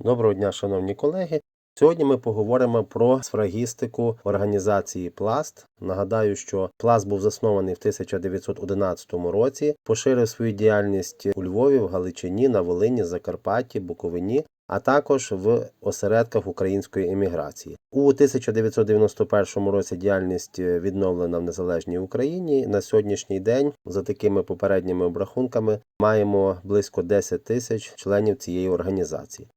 Доброго дня, шановні колеги. Сьогодні ми поговоримо про сфрагістику організації Пласт. Нагадаю, що Пласт був заснований в 1911 році, поширив свою діяльність у Львові, в Галичині, на Волині, Закарпатті, Буковині, а також в осередках української еміграції. У 1991 році діяльність відновлена в незалежній Україні. На сьогоднішній день, за такими попередніми обрахунками, маємо близько 10 тисяч членів цієї організації.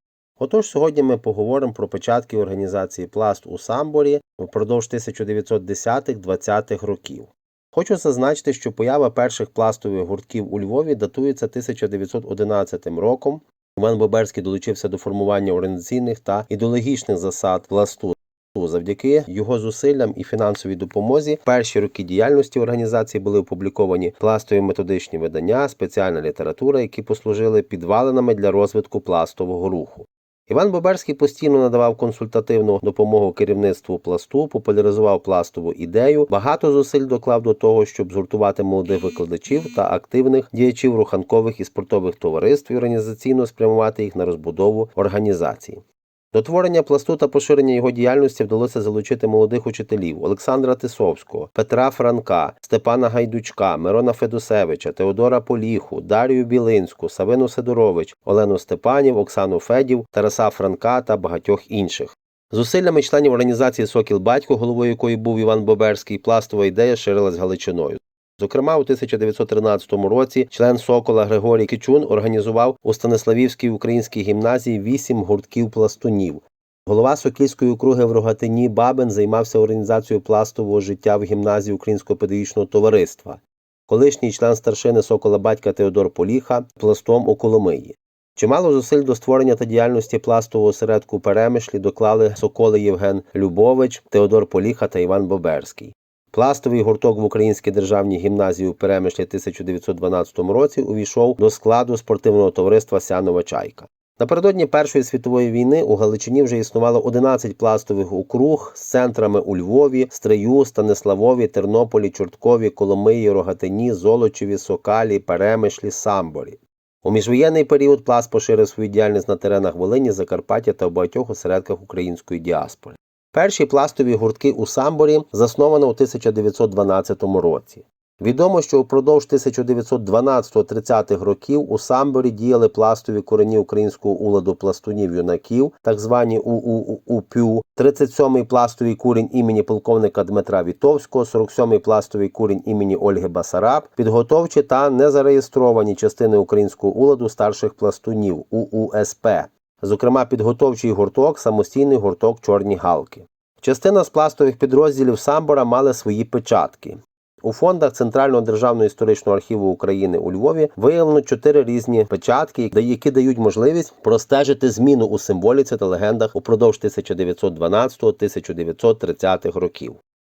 Отож, сьогодні ми поговоримо про початки організації Пласт у Самборі впродовж 1910-20-х років. Хочу зазначити, що поява перших пластових гуртків у Львові датується 1911 роком. Іван Боберський долучився до формування організаційних та ідеологічних засад пласту. Завдяки його зусиллям і фінансовій допомозі перші роки діяльності організації були опубліковані пластові методичні видання, спеціальна література, які послужили підвалинами для розвитку пластового руху. Іван Боберський постійно надавав консультативну допомогу керівництву пласту, популяризував пластову ідею, багато зусиль доклав до того, щоб згуртувати молодих викладачів та активних діячів руханкових і спортових товариств і організаційно спрямувати їх на розбудову організації. До творення пласту та поширення його діяльності вдалося залучити молодих учителів Олександра Тисовського, Петра Франка, Степана Гайдучка, Мирона Федусевича, Теодора Поліху, Дарію Білинську, Савину Сидорович, Олену Степанів, Оксану Федів, Тараса Франка та багатьох інших. Зусиллями членів організації Сокіл Батько, головою якої був Іван Боберський, пластова ідея ширилась Галичиною. Зокрема, у 1913 році член Сокола Григорій Кичун організував у Станиславівській українській гімназії вісім гуртків пластунів. Голова Сокільської округи в Рогатині Бабин займався організацією пластового життя в гімназії Українського педагогічного товариства. Колишній член старшини Сокола батька Теодор Поліха пластом у Коломиї. Чимало зусиль до створення та діяльності пластового осередку Перемишлі доклали Соколи Євген Любович, Теодор Поліха та Іван Боберський. Пластовий гурток в Українській державній гімназії у Перемишлі 1912 році увійшов до складу спортивного товариства Сянова Чайка. Напередодні Першої світової війни у Галичині вже існувало 11 пластових округ з центрами у Львові, Стрию, Станиславові, Тернополі, Чорткові, Коломиї, Рогатині, Золочеві, Сокалі, Перемишлі, Самборі. У міжвоєнний період пласт поширив свою діяльність на теренах Волині, Закарпаття та в багатьох осередках української діаспори. Перші пластові гуртки у Самборі засновано у 1912 році. Відомо, що впродовж 1912-30-х років у Самборі діяли пластові корені українського уладу пластунів юнаків, так звані УУУПЮ, 37-й пластовий курінь імені полковника Дмитра Вітовського, 47-й пластовий курінь імені Ольги Басараб, підготовчі та незареєстровані частини українського уладу старших пластунів УУСП. Зокрема, підготовчий гурток, самостійний гурток Чорні галки. Частина з пластових підрозділів Самбора мали свої печатки. У фондах Центрального державного історичного архіву України у Львові виявлено чотири різні печатки, які дають можливість простежити зміну у символіці та легендах упродовж 1912-1930-х років.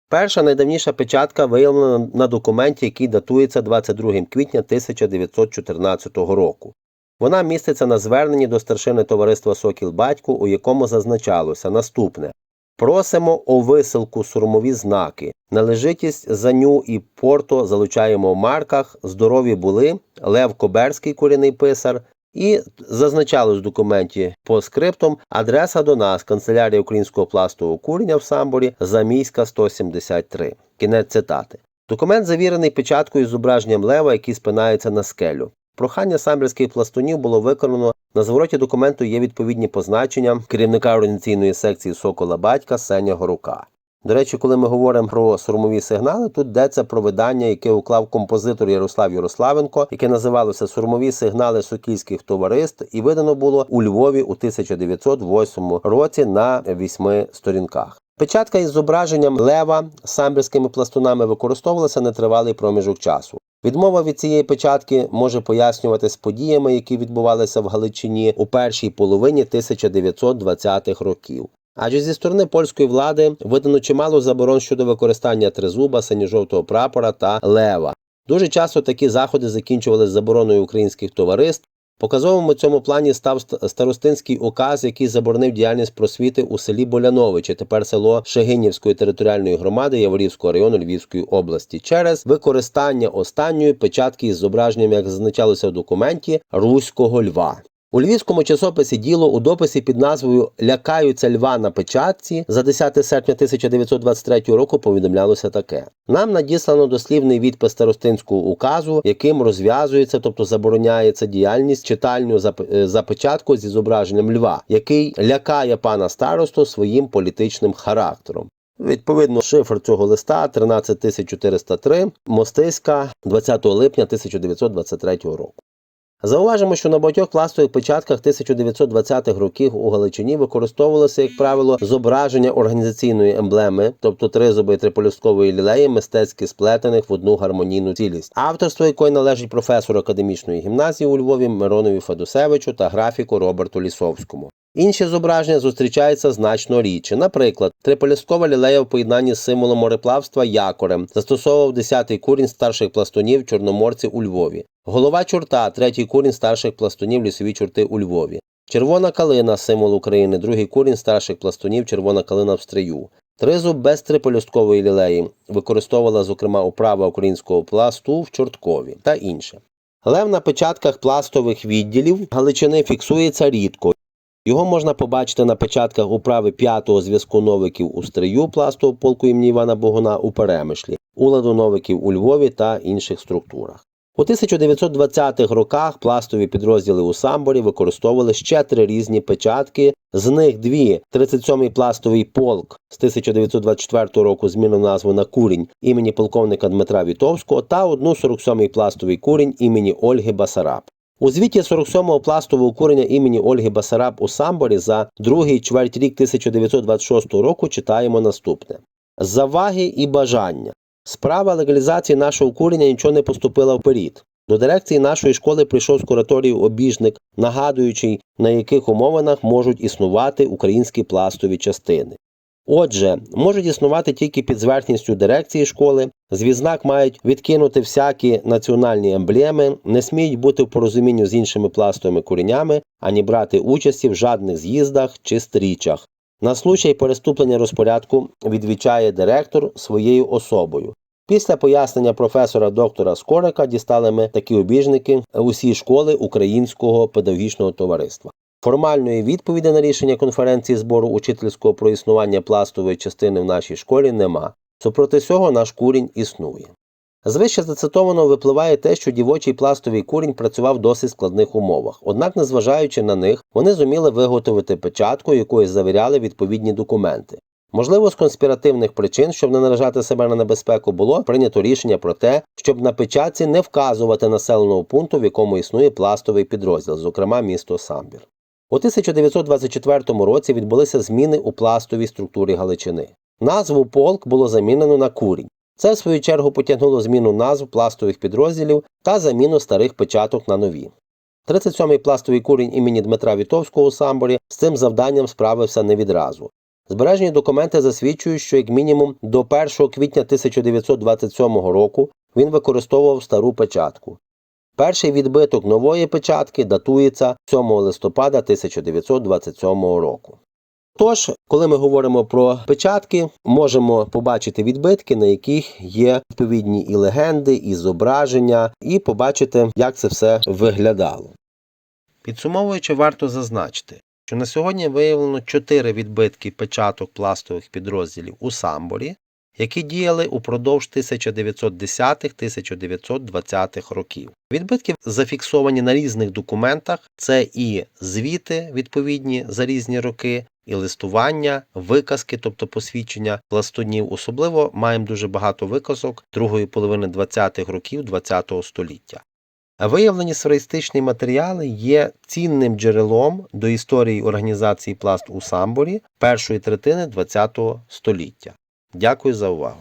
Перша найдавніша печатка виявлена на документі, який датується 22 квітня 1914 року. Вона міститься на зверненні до старшини товариства Сокіл Батько, у якому зазначалося наступне: Просимо о висилку сурмові знаки, належитість заню і порто залучаємо в марках, здорові були, Лев Коберський корінний писар. І зазначалось в документі по скриптам адреса до нас, канцелярія українського пластового курення в Самборі, Замійська 173. Кінець цитати. Документ завірений печаткою з зображенням лева, який спинається на скелю. Прохання самбірських пластунів було виконано. На звороті документу є відповідні позначення керівника організаційної секції Сокола Батька Сеня Горука. До речі, коли ми говоримо про сурмові сигнали, тут йдеться про видання, яке уклав композитор Ярослав Ярославенко, яке називалося Сурмові сигнали сокільських товариств, і видано було у Львові у 1908 році на вісьми сторінках. Печатка із зображенням лева самбірськими пластунами використовувалася нетривалий проміжок часу. Відмова від цієї печатки може пояснюватись подіями, які відбувалися в Галичині у першій половині 1920-х років. Адже зі сторони польської влади видано чимало заборон щодо використання тризуба, синьо-жовтого прапора та лева. Дуже часто такі заходи закінчувалися забороною українських товариств. Показовим у цьому плані став старостинський указ, який заборонив діяльність просвіти у селі Боляновичі, тепер село Шегинівської територіальної громади Яворівського району Львівської області, через використання останньої печатки із зображенням, як зазначалося в документі, руського льва. У львівському часописі діло у дописі під назвою Лякаються льва на печатці за 10 серпня 1923 року повідомлялося таке: нам надіслано дослівний відпис старостинського указу, яким розв'язується, тобто забороняється діяльність читальню зап- е, за печатку зі зображенням льва, який лякає пана старосту своїм політичним характером. Відповідно, шифр цього листа 13403, Мостиська, 20 липня 1923 року. Зауважимо, що на багатьох пластових печатках 1920-х років у Галичині використовувалося, як правило, зображення організаційної емблеми, тобто тризуби і триполюсткової лілеї, мистецьки сплетених в одну гармонійну цілість, авторство якої належить професору академічної гімназії у Львові Миронові Федусевичу та графіку Роберту Лісовському. Інші зображення зустрічаються значно рідше. Наприклад, триполісткова лілея в поєднанні з символом мореплавства якорем застосовував 10-й курінь старших пластунів чорноморців у Львові. Голова чорта, третій курінь старших пластунів лісові чорти у Львові. Червона калина символ України, другий курінь старших пластунів червона калина в стрию. Тризуб без триполюсткової лілеї використовувала, зокрема, управа українського пласту в Чорткові та інше. Лев на печатках пластових відділів Галичини фіксується рідко. Його можна побачити на печатках управи п'ятого зв'язку новиків у стрию пластового полку імені Івана Богуна у Перемишлі, уладу новиків у Львові та інших структурах. У 1920-х роках пластові підрозділи у Самборі використовували ще три різні печатки. З них дві 37-й пластовий полк з 1924 року змінив назву на курінь імені полковника Дмитра Вітовського та одну 47-й пластовий курінь імені Ольги Басараб. У звіті 47-го пластового курення імені Ольги Басараб у Самборі за другий чверть рік 1926 року читаємо наступне: Заваги і бажання. Справа легалізації нашого курення нічого не поступила вперед. До дирекції нашої школи прийшов з кураторії обіжник, нагадуючи, на яких умовинах можуть існувати українські пластові частини. Отже, можуть існувати тільки під зверхністю дирекції школи, з відзнак мають відкинути всякі національні емблеми, не сміють бути в порозумінні з іншими пластовими куріннями, ані брати участі в жадних з'їздах чи стрічах. На случай переступлення розпорядку відвічає директор своєю особою. Після пояснення професора доктора Скорика дістали ми такі обіжники усі школи Українського педагогічного товариства. Формальної відповіді на рішення конференції збору учительського про існування пластової частини в нашій школі нема. Супроти цього наш курінь існує. З вище зацитованого випливає те, що дівочий пластовий курінь працював в досить складних умовах. Однак, незважаючи на них, вони зуміли виготовити печатку, якою завіряли відповідні документи. Можливо, з конспіративних причин, щоб не наражати себе на небезпеку, було прийнято рішення про те, щоб на печатці не вказувати населеного пункту, в якому існує пластовий підрозділ, зокрема місто Самбір. У 1924 році відбулися зміни у пластовій структурі Галичини. Назву полк було замінено на курінь. Це, в свою чергу, потягнуло зміну назв пластових підрозділів та заміну старих печаток на нові. 37-й пластовий курінь імені Дмитра Вітовського у Самборі з цим завданням справився не відразу. Збережені документи засвідчують, що як мінімум до 1 квітня 1927 року він використовував стару печатку. Перший відбиток нової печатки датується 7 листопада 1927 року. Тож, коли ми говоримо про печатки, можемо побачити відбитки, на яких є відповідні і легенди, і зображення, і побачити, як це все виглядало. Підсумовуючи, варто зазначити, що на сьогодні виявлено 4 відбитки печаток пластових підрозділів у Самборі, які діяли упродовж 1910-1920-х років. Відбитки зафіксовані на різних документах: це і звіти відповідні за різні роки, і листування, виказки, тобто посвідчення пластунів. Особливо маємо дуже багато виказок другої половини 20-х років ХХ століття. Виявлені сферистичні матеріали є цінним джерелом до історії організації пласт у Самборі першої третини ХХ століття. Дякую за увагу.